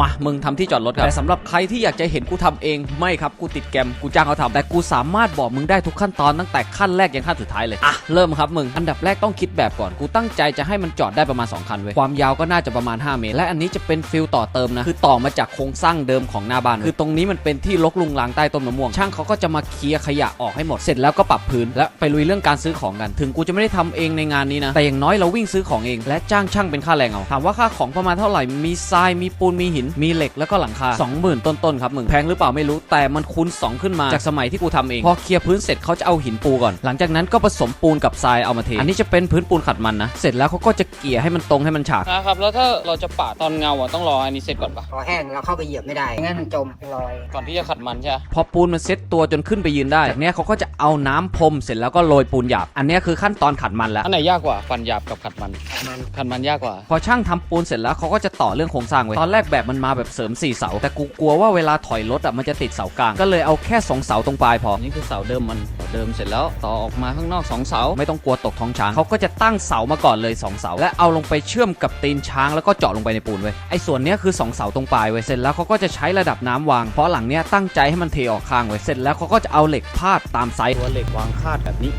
มามึงทำที่จอดรถครับแต่สำหรับใครที่อยากจะเห็นกูทำเองไม่ครับกูติดแกรมกูจ้างเขาทำแต่กูสามารถบอกมึงได้ทุกขั้นตอนตั้งแต่ขั้นแรกยันขั้นสุดท้ายเลยอะเริ่มครับมึงอันดับแรกต้องคิดแบบก่อนกูตั้งใจจะให้มันจอดได้ประมาณ 2 คันเว้ยความยาวก็น่าจะประมาณ 5 เมตร และอันนี้จะเป็นฟิลต่อเติมนะคือต่อมาจากโครงสร้างเดิมของหน้าบ้านคือตรงนี้มันเป็นที่ลกลุงลางใต้ต้นมะม่วงช่างเขาก็จะมาเคลียร์ขยะออกให้หมดเสร็จแล้วก็ปรับพื้นและไปลุยเรื่องการซื้อของกัน ถึงกูจะไม่ได้ทำเองในงานนี้นะแต่อย่างน้อยเราวิ่งซื้อของเอง และจ้างช่างเป็นค่าแรงเอาถามว่าค่าของประมาณเท่าไหร่มีทรายมีปูนมีหินมีเหล็กแล้วก็หลังคา 20,000 ต้นๆครับมึงแพงหรือเปล่าไม่รู้แต่มันคูณ2 ขึ้นมาจากสมัยที่กูทำเอง พอเคลียร์พื้นเสร็จเขาจะเอาหินปูก่อน หลังจากนั้นก็ผสมปูนกับทรายเอามาเทอันนี้จะเป็นพื้นปูนขัดมันนะ เสร็จแล้วเขาก็จะเกลี่ยให้มันตรงให้มันฉากนะครับแล้วถ้าเราจะปาดตอนเงาอะต้องรออันนี้เสร็จก่อนปะพอแห้งเราเข้าไปเหยียบไม่ได้ไม่งั้นมันจมเป็นรอย ก่อนที่จะขัดมันใช่ปะพอปูนมันเซ็ตตัวจนขึ้นไปยืนได้จากเนี้ยเขาก็จะเอาน้ำพรมเสร็จแล้วก็โรยปูนหยาบ อันเนี้ยคือขั้นตอนขัดมันแล้วอันไหนยากกว่าฟันหยาบกับขัดมันมันขัดมันยากกว่า พอช่างทำปูนเสร็จแล้วเขาก็จะต่อเรื่องโครงสร้างไว้ตอนแรกแบบมันมาแบบเสริม4เสา แต่กูกลัวว่าเวลาถอยรถอะมันจะติดเสากลาง ก็เลยเอาแค่ 2 เสาตรงปลายพอ นี่คือเสาเดิมมันเสาเดิมเสร็จแล้วต่อออกมาข้างนอก 2 เสา ไม่ต้องกลัวตกท้องช้างเขาก็จะตั้งเสามาก่อนเลย 2 เสา และเอาลงไปเชื่อมกับตีนช้างแล้วก็เจาะลงไปในปูนไว้ย ไอ้ส่วนเนี้ยคือ 2 เสาตรงปลายไว้ย เสร็จแล้วเขาก็จะใช้ระดับน้ำวาง เพราะหลังเนี้ยตั้งใจให้มันเทออกข้างไว้ย เสร็จแล้วเขาก็จะเอาเหล็กพาดตามไซส์ตัวเหล็กวางคาดแบบนี้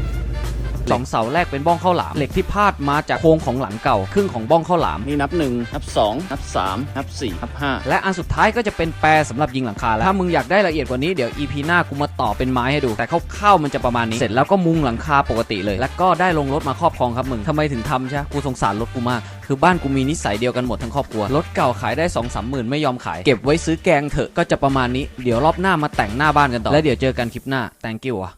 สองเสาแรกเป็นบ้องข้าวหลามเหล็กที่พาดมาจากโครงของหลังเก่าครึ่งของบ้องข้าวหลาม นี่นับ1นับ2นับ3นับ4นับและอันสุดท้ายก็จะเป็นแปรสำหรับยิงหลังคาแล้วถ้ามึงอยากได้ละเอียดกว่านี้เดี๋ยว EP หน้ากูมาต่อเป็นไม้ให้ดู แต่คร่าวๆมันจะประมาณนี้เสร็จแล้วก็มุงหลังคาปกติเลย แล้วก็ได้ลงรถมาครอบครองครับมึงทำไมถึงทำใช่กูสงสารรถกูมากคือบ้านกูมีนิสัยเดียวกันหมดทั้งครอบครัว รถเก่าขายได้2องสามหมื่นไม่ยอมขาย เก็บไว้ซื้อแกงเถอะก็จะประมาณนี้ เดี๋ยวรอบหน้ามาแต่งหน้าบ้านกันต่อ และเดี๋ยวเจอกันคลิปหน้า thank you อะ